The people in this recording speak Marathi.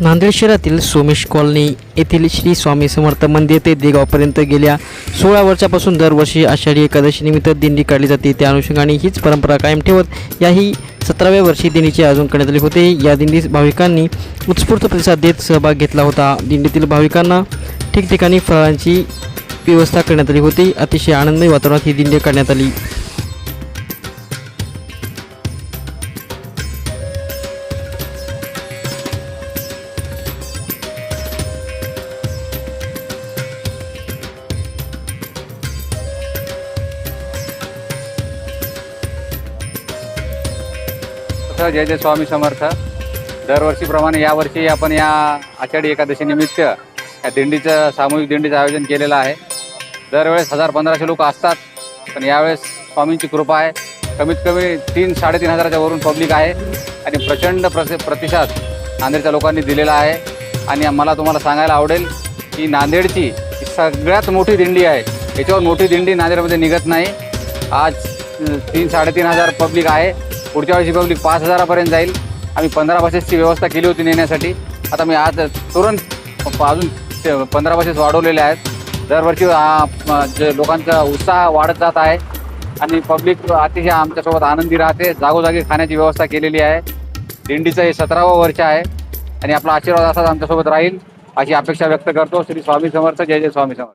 नांदेड शहरातील सोमेश कॉलनी येथील श्री स्वामी समर्थ मंदिर ते देगावपर्यंत गेल्या सोळा वर्षापासून दरवर्षी आषाढी एकादशीनिमित्त दिंडी काढली जाते. त्या अनुषंगाने हीच परंपरा कायम ठेवत याही सतराव्या वर्षी दिंडीचे आयोजन करण्यात आले होते. या दिंडीस भाविकांनी उत्स्फूर्त प्रतिसाद देत सहभाग घेतला होता. दिंडीतील भाविकांना ठिकठिकाणी फळांची व्यवस्था करण्यात आली होती. अतिशय आनंदी वातावरणात ही दिंडी काढण्यात आली. समर्थ जय जय स्वामी समर्थ. दरवर्षीप्रमाणे यावर्षी आपण या आषाढी एकादशीनिमित्त या दिंडीचं सामूहिक दिंडीचं आयोजन केलेलं आहे. दरवेळेस हजार पंधराशे लोक असतात पण यावेळेस स्वामींची कृपा आहे. कमीत कमी तीन साडेतीन हजाराच्या वरून पब्लिक आहे आणि प्रचंड प्रस प्रतिसाद नांदेडच्या लोकांनी दिलेला आहे. आणि मला तुम्हाला सांगायला आवडेल की नांदेडची सगळ्यात मोठी दिंडी आहे. याच्यावर मोठी दिंडी नांदेडमध्ये निघत नाही. आज तीन साडेतीन हजार पब्लिक आहे. पुढच्या वर्षी पब्लिक पाच हजारापर्यंत जाईल. आम्ही पंधरा बसेसची व्यवस्था केली होती नेण्यासाठी. आता मी आज तुरंत अजून ते पंधरा बसेस वाढवलेले आहेत. दरवर्षी जे लोकांचा उत्साह वाढत जात आहे. आणि पब्लिक अतिशय आमच्यासोबत आनंदी राहते. जागोजागी खाण्याची व्यवस्था केलेली आहे. दिंडीचं हे सतरावं वर्ष आहे. आणि आपला आशीर्वाद असाच आमच्यासोबत राहील अशी अपेक्षा व्यक्त करतो श्री स्वामी समर्थ. जय जय स्वामी समर्थ.